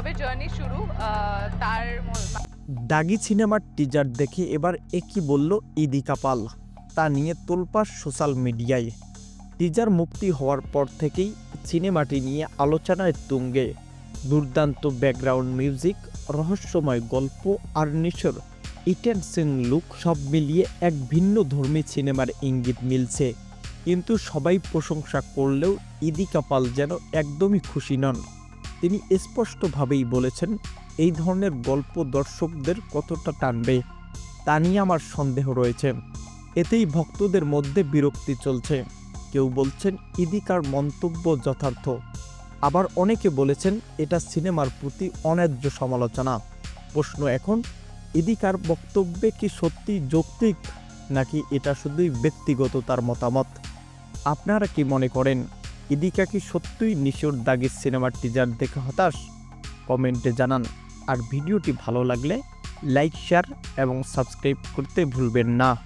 সবে জার্নি শুরু তার দাগি সিনেমার টিজার দেখে এবার একই বলল ইদি কাপাল? তা নিয়ে তোলপাড় সোশ্যাল মিডিয়ায়। টিজার মুক্তি হওয়ার পর থেকেই সিনেমাটি নিয়ে আলোচনায় তুঙ্গে। দুর্দান্ত ব্যাকগ্রাউন্ড মিউজিক রহস্যময় গল্প আর নিশোর ইটেন্সিং লুক সব মিলিয়ে এক ভিন্ন ধর্মী সিনেমার ইঙ্গিত মিলছে। কিন্তু সবাই প্রশংসা করলেও ইদি কাপাল যেন একদমই খুশি নন। তিনি স্পষ্টভাবেই বলেছেন, এই ধরনের গল্প দর্শকদের কতটা টানবে, তা নিয়ে আমার সন্দেহ রয়েছে। এতেই ভক্তদের মধ্যে বিরক্তি চলছে। কেউ বলছেন, ইদিকার মন্তব্য যথার্থ। আবার অনেকে বলেছেন, এটা সিনেমার প্রতি অন্যায্য সমালোচনা। প্রশ্ন এখন, ইদিকার বক্তব্যে কি সত্যি যৌক্তিক, নাকি এটা শুধুই ব্যক্তিগত তার মতামত? আপনারা কি মনে করেন? ইদিকা কি সত্যিই নিশোর দাগের সিনেমার টিজার দেখে হতাশ? কমেন্টে জানান। আর ভিডিওটি ভালো লাগলে লাইক, শেয়ার এবং সাবস্ক্রাইব করতে ভুলবেন না।